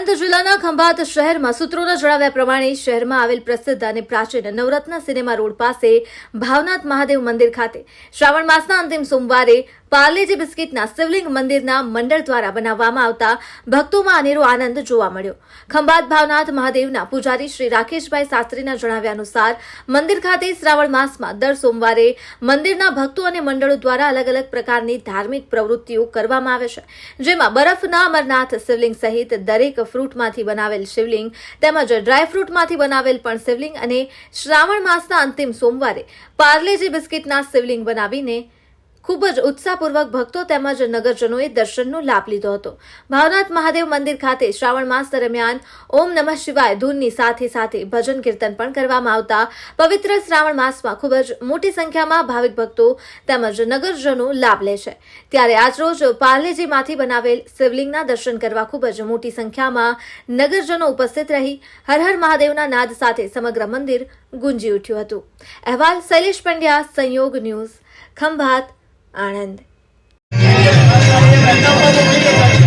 જિલ્લાના ખંભાત શહેરમાં સૂત્રોના જણાવ્યા પ્રમાણે શહેરમાં આવેલ પ્રસિદ્ધ અને પ્રાચીન નવરત્ન સિનેમા રોડ પાસે ભાવનાથ મહાદેવ મંદિર ખાતે શ્રાવણ માસના અંતિમ સોમવારે પાર્લેજી બિસ્કીટના શિવલિંગ મંદિરના મંડળ દ્વારા બનાવવામાં આવતા ભક્તોમાં અનેરો આનંદ જોવા મળ્યો. ખંભાત ભાવનાથ મહાદેવના પૂજારી શ્રી રાકેશભાઈ શાસ્ત્રીના જણાવ્યા અનુસાર મંદિર ખાતે શ્રાવણ માસમાં દર સોમવારે મંદિરના ભક્તો અને મંડળો દ્વારા અલગ અલગ પ્રકારની ધાર્મિક પ્રવૃત્તિઓ કરવામાં આવે છે, જેમાં બરફના અમરનાથ શિવલિંગ સહિત દરેક ફ્રૂટમાંથી બનાવેલ શિવલિંગ તેમજ ડ્રાયફ્રૂટમાંથી બનાવેલ પણ શિવલિંગ અને શ્રાવણ માસના અંતિમ સોમવારે પાર્લેજી બિસ્કિટના શિવલિંગ બનાવીને ખૂબ જ ઉત્સાહપૂર્વક ભક્તો તેમજ નગરજનોએ દર્શનનો લાભ લીધો હતો. ભાવનાથ મહાદેવ મંદિર ખાતે શ્રાવણ માસ દરમિયાન ઓમ નમઃ શિવાય ધૂનની સાથે સાથે ભજન કીર્તન પણ કરવામાં આવતા પવિત્ર શ્રાવણ માસમાં ખૂબ જ મોટી સંખ્યામાં ભાવિક ભક્તો તેમજ નગરજનો લાભ લે છે. ત્યારે આજરોજ પાર્લેજીમાંથી બનાવેલ શિવલિંગના દર્શન કરવા ખૂબ જ મોટી સંખ્યામાં નગરજનો ઉપસ્થિત રહી હર હર મહાદેવના નાદ સાથે સમગ્ર મંદિર ગુંજી ઉઠ્યું હતું. અહેવાલ શૈલેષ પંડ્યા, સંયોગ ન્યૂઝ, ખંભાત. आनंद yeah.